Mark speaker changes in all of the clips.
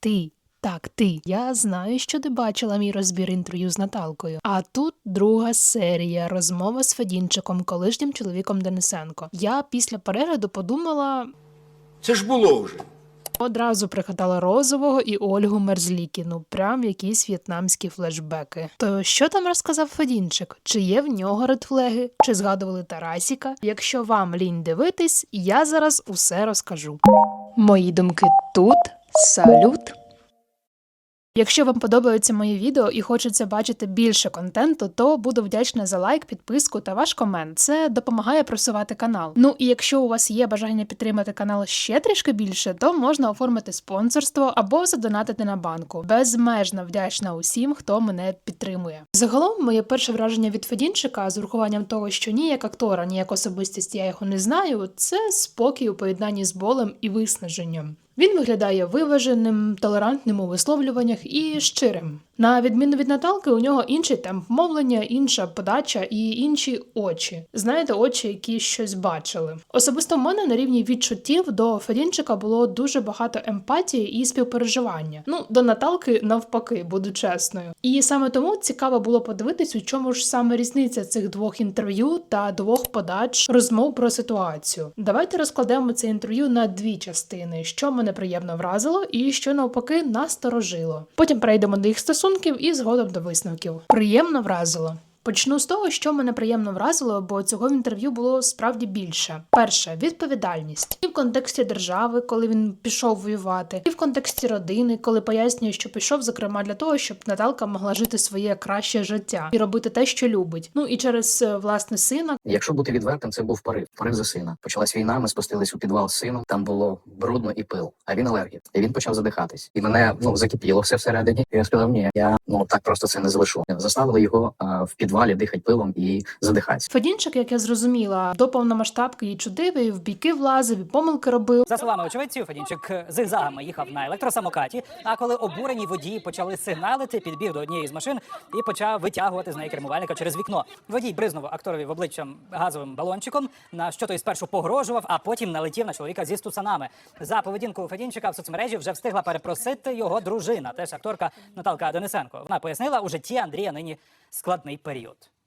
Speaker 1: Ти. Так, ти. Я знаю, що ти бачила мій розбір інтерв'ю з Наталкою. А тут друга серія розмова з Федінчиком, колишнім чоловіком Денисенко. Я після перегляду подумала,
Speaker 2: Це ж було вже.
Speaker 1: Одразу пригадала Розового і Ольгу Мерзлікіну, прям якісь в'єтнамські флешбеки. То що там розказав Федінчик? Чи є в нього редфлеги? Чи згадували Тарасіка? Якщо вам лінь дивитись, я зараз усе розкажу. Мої думки тут. Салют! Якщо вам подобаються мої відео і хочеться бачити більше контенту, то буду вдячна за лайк, підписку та ваш комент. Це допомагає просувати канал. Ну і якщо у вас є бажання підтримати канал ще трішки більше, то можна оформити спонсорство або задонатити на банку. Безмежно вдячна усім, хто мене підтримує. Загалом, моє перше враження від Федінчика з урахуванням того, що ні як актора, ні як особистість я його не знаю, це спокій у поєднанні з болем і виснаженням. Він виглядає виваженим, толерантним у висловлюваннях і щирим. На відміну від Наталки, у нього інший темп мовлення, інша подача і інші очі. Знаєте, очі, які щось бачили. Особисто в мене на рівні відчуттів до Федінчика було дуже багато емпатії і співпереживання. Ну, до Наталки навпаки, буду чесною. І саме тому цікаво було подивитись, у чому ж саме різниця цих двох інтерв'ю та двох подач розмов про ситуацію. Давайте розкладемо це інтерв'ю на дві частини, що мене приємно вразило, і що навпаки насторожило. Потім перейдемо до їх стосунків і згодом до висновків. Приємно вразило. Почну з того, що мене приємно вразило, бо цього в інтерв'ю було справді більше. Перше відповідальність і в контексті держави, коли він пішов воювати, і в контексті родини, коли пояснює, що пішов, зокрема, для того, щоб Наталка могла жити своє краще життя і робити те, що любить. Ну і через е, власне сина,
Speaker 3: Якщо бути відвертим, це був порив. Порив за сина. Почалась війна. Ми спустились у підвал з сином. Там було брудно і пил. А він алергік. І він почав задихатись. І мене ну закипіло все всередині. І я сказав, ні, я ну так просто це не залишу. Заставили його а, в підвалі дихати пилом і задихатися.
Speaker 1: Федінчик, як я зрозуміла, до повномасштабки і чудив, і в бійки влазив, і помилки робив.
Speaker 4: За словами очевидців, Федінчик зигзагами їхав на електросамокаті. А коли обурені водії почали сигналити, підбіг до однієї з машин і почав витягувати з неї кермувальника через вікно. Водій бризнув акторові в обличчя газовим балончиком, на що той спершу погрожував, а потім налетів на чоловіка зі стусанами. За поведінку Федінчика в соцмережі вже встигла перепросити його дружина, теж акторка Наталка Денисенко. Вона пояснила, у житті Андрія нині складний період. periodo.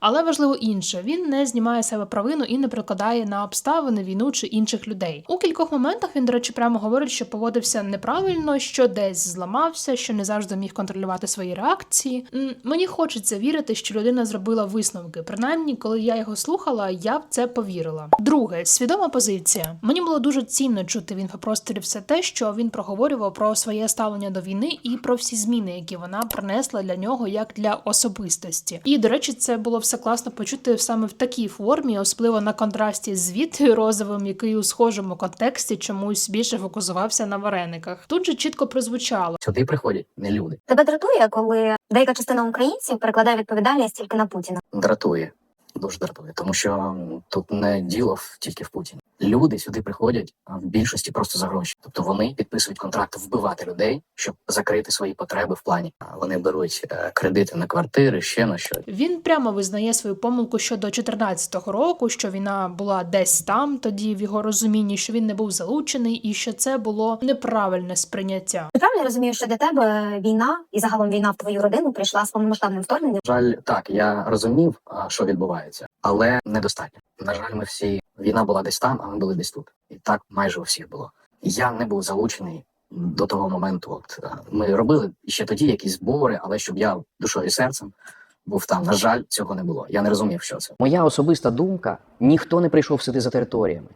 Speaker 1: Але важливо інше, він не знімає себе провину і не прикладає на обставини, війну чи інших людей. У кількох моментах він, до речі, прямо говорить, що поводився неправильно, що десь зламався, що не завжди міг контролювати свої реакції. Мені хочеться вірити, що людина зробила висновки. Принаймні, коли я його слухала, я в це повірила. Друге, свідома позиція. Мені було дуже цінно чути в інфопросторі все те, що він проговорював про своє ставлення до війни і про всі зміни, які вона принесла для нього як для особистості. І до речі, це було все класно почути саме в такій формі, особливо на контрасті з Вітою Розовим, який у схожому контексті чомусь більше фокусувався на варениках. Тут же чітко прозвучало.
Speaker 3: Сюди приходять не люди.
Speaker 5: Тебе дратує, коли деяка частина українців перекладає відповідальність тільки на Путіна.
Speaker 3: Дратує. Дуже дратує, тому що тут не діло в- тільки в Путіні. Люди сюди приходять в більшості просто за гроші. Тобто вони підписують контракт вбивати людей, щоб закрити свої потреби в плані. Вони беруть е, кредити на квартири, ще на щось.
Speaker 1: Він прямо визнає свою помилку щодо 14-го року, що війна була десь там, тоді в його розумінні, що він не був залучений, і що це було неправильне сприйняття.
Speaker 5: Ти правильно розумієш, що для тебе війна і загалом війна в твою родину прийшла з повномасштабним вторгненням?
Speaker 3: Жаль, так я розумів, що відбувається, але недостатньо. На жаль, ми всі війна була десь там, а ми були десь тут. І так майже у всіх було. Я не був залучений до того моменту. От е, ми робили ще тоді якісь збори, але щоб я душою і серцем був там. На жаль, цього не було. Я не розумів, що це.
Speaker 6: Моя особиста думка: ніхто не прийшов сюди за територіями.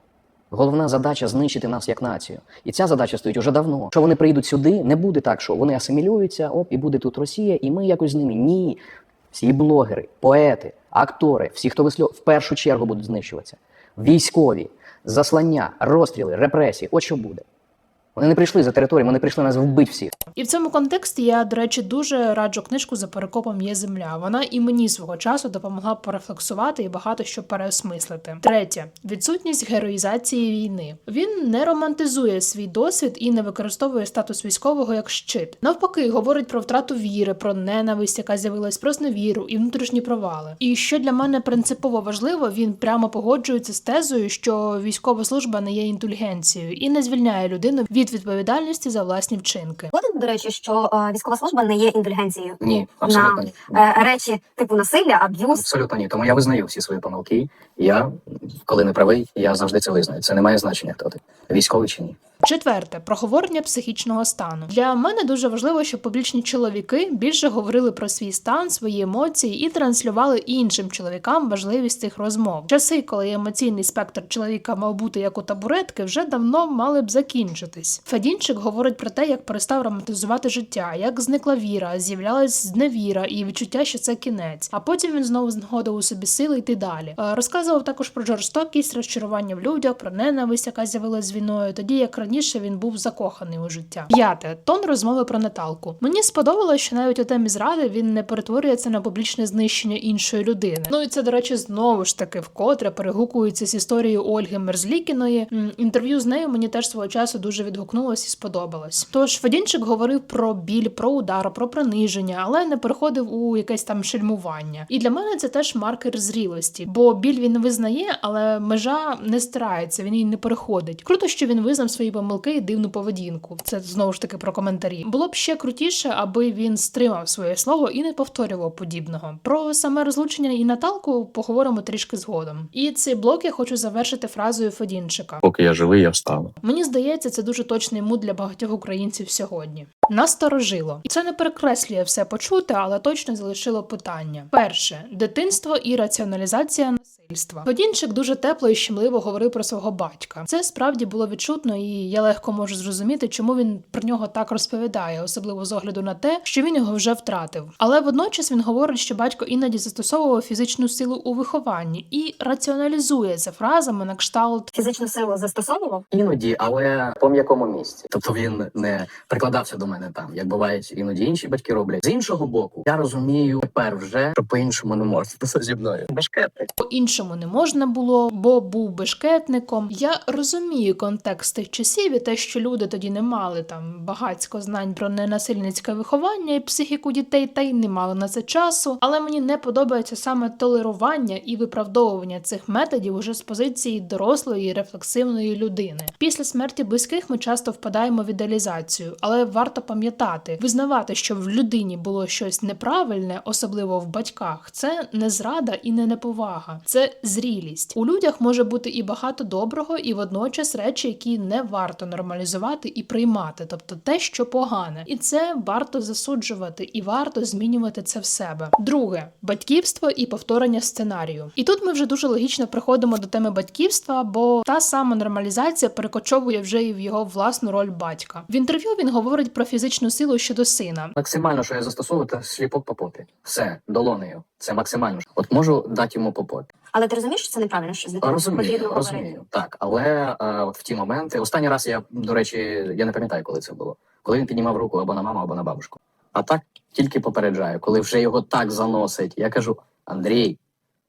Speaker 6: Головна задача знищити нас як націю. І ця задача стоїть уже давно. Якщо вони прийдуть сюди, не буде так, що вони асимілюються, оп, і буде тут Росія, і ми якось з ними. Ні. Всі блогери, поети, актори, всі, хто вислів, в першу чергу будуть знищуватися. Військові, заслання, розстріли, репресії. От що буде. Вони не прийшли за територіями, вони прийшли нас вбити всіх.
Speaker 1: І в цьому контексті я, до речі, дуже раджу книжку за перекопом є земля. Вона і мені свого часу допомогла порефлексувати і багато що переосмислити. Третє відсутність героїзації війни. Він не романтизує свій досвід і не використовує статус військового як щит. Навпаки, говорить про втрату віри, про ненависть, яка з'явилась про зневіру і внутрішні провали. І що для мене принципово важливо, він прямо погоджується з тезою, що військова служба не є інтелігенцією і не звільняє людину від від відповідальності за власні вчинки.
Speaker 5: Згоден, до речі, що е, військова служба не є індульгенцією
Speaker 3: Ні, абсолютно ні.
Speaker 5: е, речі типу насилля, аб'юз.
Speaker 3: Абсолютно ні. Тому я визнаю всі свої помилки. Я, коли не правий, я завжди це визнаю. Це не має значення, хто ти військовий чи ні.
Speaker 1: Четверте проговорення психічного стану. Для мене дуже важливо, щоб публічні чоловіки більше говорили про свій стан, свої емоції і транслювали іншим чоловікам важливість цих розмов. Часи, коли емоційний спектр чоловіка мав бути як у табуретки, вже давно мали б закінчитись. Федінчик говорить про те, як перестав романтизувати життя, як зникла віра, з'являлась зневіра і відчуття, що це кінець. А потім він знову знаходив у собі сили йти далі. Е, Розказував також про жорстокість, розчарування в людях, про ненависть, яка з'явилась війною, тоді як раніше він був закоханий у життя. П'яте тон розмови про Наталку. Мені сподобалось, що навіть у темі зради він не перетворюється на публічне знищення іншої людини. Ну і це, до речі, знову ж таки вкотре перегукується з історією Ольги Мерзлікіної. Інтерв'ю з нею мені теж свого часу дуже відгукнулось і сподобалось. Тож Федінчик говорив про біль, про удар, про приниження, але не переходив у якесь там шельмування. І для мене це теж маркер зрілості, бо біль він визнає, але межа не стирається, він її не переходить. Круто, що він визнав свої помилки і дивну поведінку. Це знову ж таки про коментарі. Було б ще крутіше, аби він стримав своє слово і не повторював подібного. Про саме розлучення і Наталку поговоримо трішки згодом. І цей блок я хочу завершити фразою Федінчика.
Speaker 7: Поки я живий, я встану.
Speaker 1: Мені здається, це дуже точний мут для багатьох українців сьогодні. Насторожило. Це не перекреслює все почуте, але точно залишило питання. Перше дитинство і раціоналізація насильства. Годінчик дуже тепло і щемливо говорив про свого батька. Це справді було відчутно, і я легко можу зрозуміти, чому він про нього так розповідає, особливо з огляду на те, що він його вже втратив. Але водночас він говорить, що батько іноді застосовував фізичну силу у вихованні і раціоналізує це фразами на кшталт
Speaker 5: Фізичну силу застосовував.
Speaker 3: Іноді, але по м'якому місці. Тобто він не прикладався до мене там, як бувають іноді інші батьки роблять. З іншого боку, я розумію тепер вже, що по-іншому не можна це зі мною. Бешкетник.
Speaker 1: по-іншому не можна було, бо був бешкетником. Я розумію контекст тих часів і те, що люди тоді не мали там багатько знань про ненасильницьке виховання і психіку дітей, та й не мали на це часу. Але мені не подобається саме толерування і виправдовування цих методів уже з позиції дорослої і рефлексивної людини. Після смерті близьких ми часто впадаємо в ідеалізацію, але варто пам'ятати, визнавати, що в людині було щось неправильне, особливо в батьках, це не зрада і не неповага, це зрілість. У людях може бути і багато доброго, і водночас речі, які не варто нормалізувати і приймати, тобто те, що погане, і це варто засуджувати, і варто змінювати це в себе. Друге батьківство і повторення сценарію. І тут ми вже дуже логічно приходимо до теми батьківства, бо та сама нормалізація перекочовує вже і в його власну роль батька. В інтерв'ю він говорить про фізичну силу щодо сина.
Speaker 3: Максимально, що я застосовую, це сліпок по попі. Все, долонею. Це максимально. От можу дати йому по попі.
Speaker 5: Але ти розумієш, що це неправильно, що з дитиною
Speaker 3: Розумію,
Speaker 5: потрібно
Speaker 3: розумію.
Speaker 5: говорити?
Speaker 3: Так, але е, от в ті моменти, останній раз я, до речі, я не пам'ятаю, коли це було. Коли він піднімав руку або на маму, або на бабушку. А так тільки попереджаю, коли вже його так заносить, я кажу: Андрій,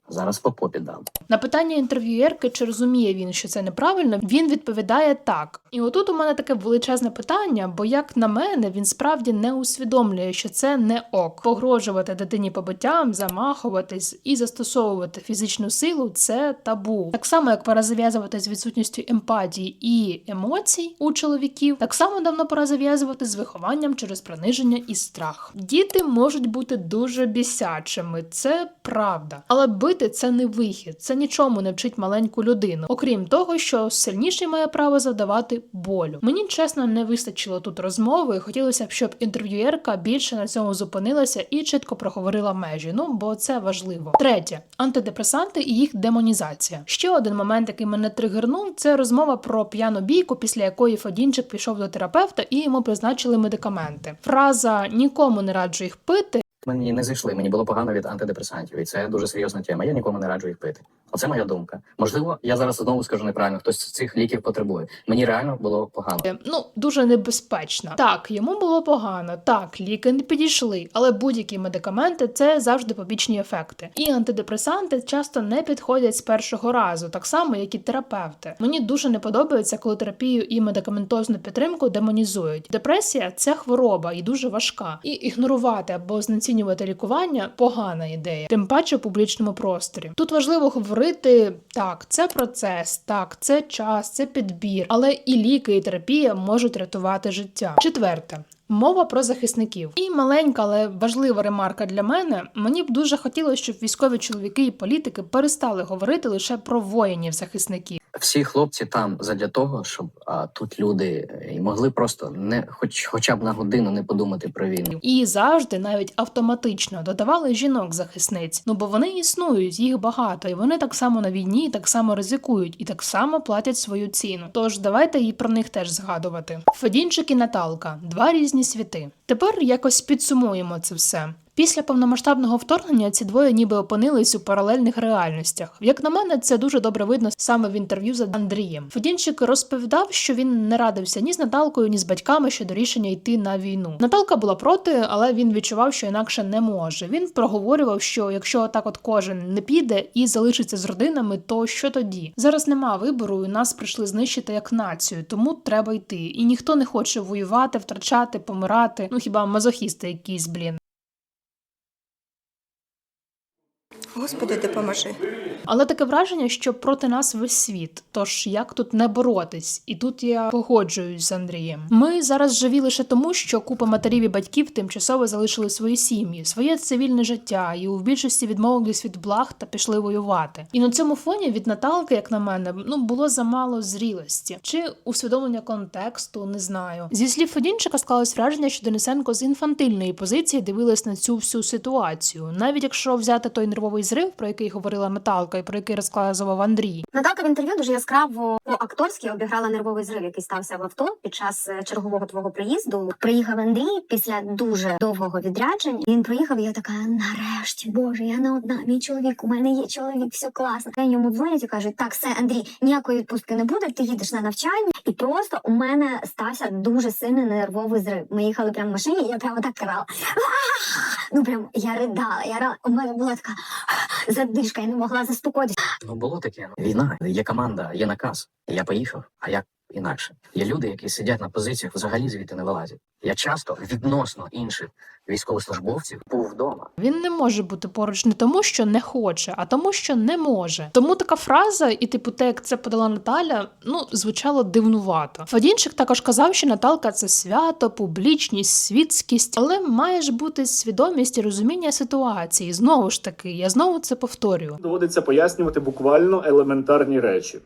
Speaker 3: зараз по попі дам.
Speaker 1: На питання інтерв'юєрки, чи розуміє він, що це неправильно, він відповідає так. І отут у мене таке величезне питання, бо як на мене, він справді не усвідомлює, що це не ок. Погрожувати дитині побиттям, замахуватись і застосовувати фізичну силу це табу. Так само, як пора зав'язувати з відсутністю емпатії і емоцій у чоловіків, так само давно пора зав'язувати з вихованням через приниження і страх. Діти можуть бути дуже бісячими, це правда, але бити це не вихід, це нічому не вчить маленьку людину, окрім того, що сильніший має право завдавати болю. Мені чесно не вистачило тут розмови. і Хотілося б, щоб інтерв'юєрка більше на цьому зупинилася і чітко проговорила межі. Ну бо це важливо. Третє антидепресанти і їх демонізація. Ще один момент, який мене тригернув, це розмова про п'яну бійку, після якої Фадінчик пішов до терапевта і йому призначили медикаменти. Фраза нікому не раджу їх пити.
Speaker 3: Мені не зайшли, мені було погано від антидепресантів, і це дуже серйозна тема. Я нікому не раджу їх пити. Оце моя думка. Можливо, я зараз знову скажу неправильно. Хтось з цих ліків потребує. Мені реально було погано.
Speaker 1: Е, ну дуже небезпечна. Так, йому було погано, так, ліки не підійшли, але будь-які медикаменти це завжди побічні ефекти. І антидепресанти часто не підходять з першого разу, так само як і терапевти. Мені дуже не подобається, коли терапію і медикаментозну підтримку демонізують. Депресія це хвороба і дуже важка. І ігнорувати або знецінювати знецінювати лікування погана ідея, тим паче в публічному просторі. Тут важливо говорити так, це процес, так, це час, це підбір, але і ліки, і терапія можуть рятувати життя. Четверте. Мова про захисників. І маленька, але важлива ремарка для мене. Мені б дуже хотілося, щоб військові чоловіки і політики перестали говорити лише про воїнів захисників.
Speaker 3: Всі хлопці там задля того, щоб а, тут люди е, могли просто не хоч хоча б на годину не подумати про війну.
Speaker 1: І завжди, навіть автоматично, додавали жінок-захисниць. Ну бо вони існують, їх багато, і вони так само на війні, так само ризикують і так само платять свою ціну. Тож давайте і про них теж згадувати. Федінчик і Наталка два різні світи. Тепер якось підсумуємо це все. Після повномасштабного вторгнення ці двоє ніби опинились у паралельних реальностях. Як на мене, це дуже добре видно саме в інтерв'ю з Андрієм. Федінчик розповідав, що він не радився ні з Наталкою, ні з батьками щодо рішення йти на війну. Наталка була проти, але він відчував, що інакше не може. Він проговорював, що якщо так от кожен не піде і залишиться з родинами, то що тоді? Зараз нема вибору, і нас прийшли знищити як націю, тому треба йти. І ніхто не хоче воювати, втрачати, помирати. Ну хіба мазохісти якісь, блін.
Speaker 7: Господи, допоможи.
Speaker 1: Але таке враження, що проти нас весь світ. Тож як тут не боротись? І тут я погоджуюсь з Андрієм. Ми зараз живі лише тому, що купа матерів і батьків тимчасово залишили свої сім'ї, своє цивільне життя, і у більшості відмовились від благ та пішли воювати. І на цьому фоні від Наталки, як на мене, ну було замало зрілості чи усвідомлення контексту, не знаю. Зі слів Федінчика склалось враження, що Денисенко з інфантильної позиції дивилась на цю всю ситуацію, навіть якщо взяти той нервовий зрив, про який говорила Наталка, і про який розказував Андрій.
Speaker 5: Наталка в інтерв'ю дуже яскраво по-акторськи обіграла нервовий зрив, який стався в авто під час е, чергового твого приїзду. Приїхав Андрій після дуже довгого відрядження. Він приїхав, і я така, нарешті, боже, я не одна. Мій чоловік, у мене є чоловік, все класно. Я йому дзвонять і кажуть, так, все, Андрій, ніякої відпустки не буде. Ти їдеш на навчання. І просто у мене стався дуже сильний нервовий зрив. Ми їхали прямо в машині, і я прямо так крала. Ну прям я ридала. Я ридала. у мене була така задишка, я не могла заспокоїтися.
Speaker 3: Ну було таке. Війна, є команда, є наказ. Я поїхав. А як інакше? Є люди, які сидять на позиціях, взагалі звідти не вилазять. Я часто відносно інших військовослужбовців був вдома.
Speaker 1: Він не може бути поруч не тому, що не хоче, а тому, що не може. Тому така фраза, і типу, те, як це подала Наталя, ну звучало дивнувато. Фадінчик також казав, що Наталка це свято, публічність, світськість, але має ж бути свідомість і розуміння ситуації. Знову ж таки, я знову це повторюю.
Speaker 8: доводиться пояснювати буквально елементарні речі.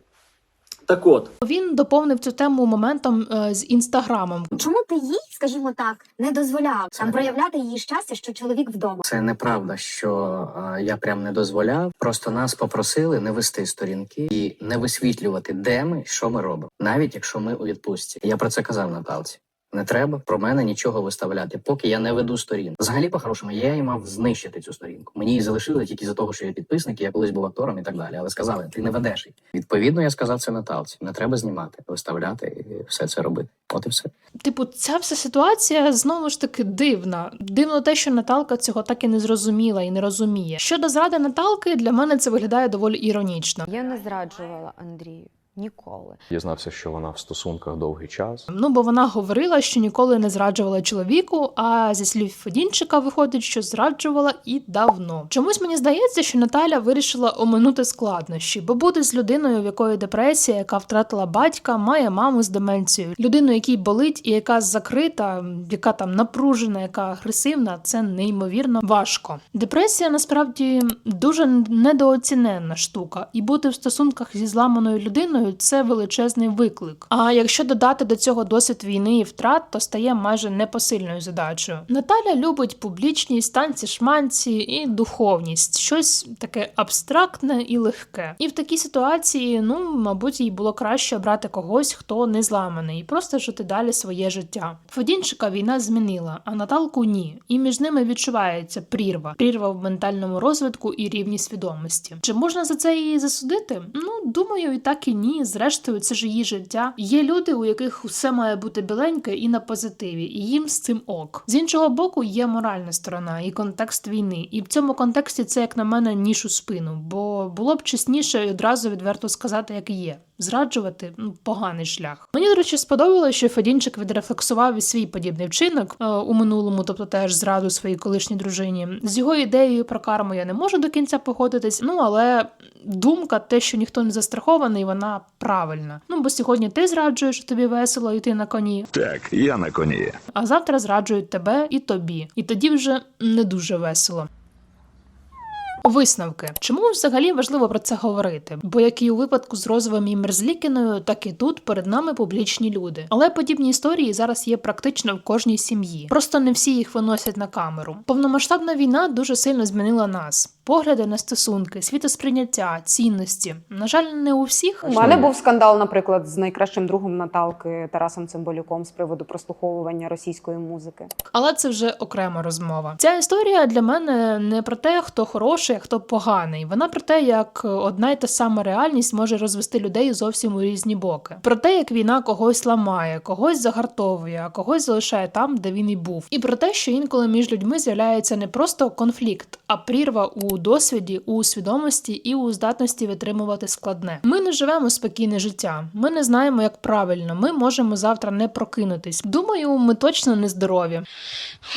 Speaker 8: Так от,
Speaker 1: Він доповнив цю тему моментом е, з інстаграмом.
Speaker 5: Чому ти їй, скажімо так, не дозволяв там проявляти її щастя, що чоловік вдома?
Speaker 3: Це неправда, що е, я прям не дозволяв. Просто нас попросили не вести сторінки і не висвітлювати, де ми, що ми робимо, навіть якщо ми у відпустці. Я про це казав Наталці. Не треба про мене нічого виставляти, поки я не веду сторінку. Взагалі, по-хорошому, я її мав знищити цю сторінку. Мені її залишили тільки за того, що я підписник, і я колись був актором і так далі. Але сказали, ти не ведеш її. Відповідно, я сказав це Наталці. Не треба знімати, виставляти і все це робити. От і все.
Speaker 1: Типу, ця вся ситуація знову ж таки дивна. Дивно те, що Наталка цього так і не зрозуміла і не розуміє. Щодо зради Наталки, для мене це виглядає доволі іронічно.
Speaker 9: Я не зраджувала Андрію ніколи.
Speaker 10: Дізнався, що вона в стосунках довгий час.
Speaker 1: Ну, бо вона говорила, що ніколи не зраджувала чоловіку, а зі слів Федінчика виходить, що зраджувала і давно. Чомусь мені здається, що Наталя вирішила оминути складнощі, бо бути з людиною, в якої депресія, яка втратила батька, має маму з деменцією, людину, якій болить і яка закрита, яка там напружена, яка агресивна, це неймовірно важко. Депресія насправді дуже недооціненна штука, і бути в стосунках зі зламаною людиною це величезний виклик. А якщо додати до цього досвід війни і втрат, то стає майже непосильною задачею. Наталя любить публічність, танці шманці і духовність, щось таке абстрактне і легке. І в такій ситуації, ну мабуть, їй було краще обрати когось, хто не зламаний, і просто жити далі своє життя. Фодінчика війна змінила, а Наталку ні. І між ними відчувається прірва, прірва в ментальному розвитку і рівні свідомості. Чи можна за це її засудити? Ну думаю, і так і ні. Зрештою, це ж її життя. Є люди, у яких все має бути біленьке і на позитиві, і їм з цим ок. З іншого боку, є моральна сторона і контекст війни. І в цьому контексті це, як на мене, ніж у спину, бо було б чесніше і одразу відверто сказати, як є. Зраджувати ну, поганий шлях. Мені, до речі, сподобалося, що Федінчик відрефлексував і свій подібний вчинок е, у минулому, тобто теж зраду своїй колишній дружині. З його ідеєю про карму я не можу до кінця погодитись. Ну але думка, те, що ніхто не застрахований, вона правильна. Ну бо сьогодні ти зраджуєш, тобі весело йти на коні,
Speaker 11: Так, я на коні.
Speaker 1: а завтра зраджують тебе і тобі. І тоді вже не дуже весело. Висновки. Чому взагалі важливо про це говорити? Бо як і у випадку з Розовим і Мерзлікіною, так і тут перед нами публічні люди. Але подібні історії зараз є практично в кожній сім'ї. Просто не всі їх виносять на камеру. Повномасштабна війна дуже сильно змінила нас. Погляди на стосунки, світосприйняття, цінності. На жаль, не у всіх.
Speaker 9: У мене був скандал, наприклад, з найкращим другом Наталки Тарасом Цимбалюком з приводу прослуховування російської музики.
Speaker 1: Але це вже окрема розмова. Ця історія для мене не про те, хто хороший, а хто поганий. Вона про те, як одна й та сама реальність може розвести людей зовсім у різні боки. Про те, як війна когось ламає, когось загартовує, а когось залишає там, де він і був. І про те, що інколи між людьми з'являється не просто конфлікт, а прірва у досвіді, у свідомості і у здатності витримувати складне. Ми не живемо спокійне життя. Ми не знаємо, як правильно. Ми можемо завтра не прокинутись. Думаю, ми точно не здорові.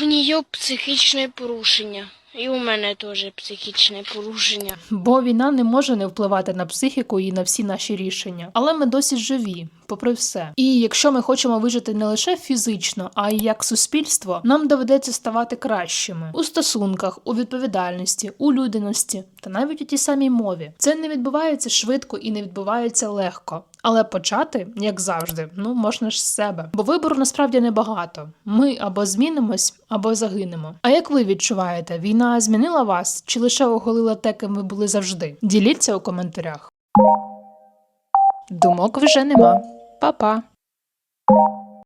Speaker 12: У нього психічне порушення. І у мене теж психічне порушення.
Speaker 1: Бо війна не може не впливати на психіку і на всі наші рішення. Але ми досі живі, попри все. І якщо ми хочемо вижити не лише фізично, а й як суспільство, нам доведеться ставати кращими у стосунках, у відповідальності, у людяності та навіть у тій самій мові. Це не відбувається швидко і не відбувається легко. Але почати, як завжди, ну можна ж з себе. Бо вибору насправді небагато. Ми або змінимось, або загинемо. А як ви відчуваєте, війна змінила вас чи лише оголила те, ким ви були завжди? Діліться у коментарях. Думок вже нема. Па-па.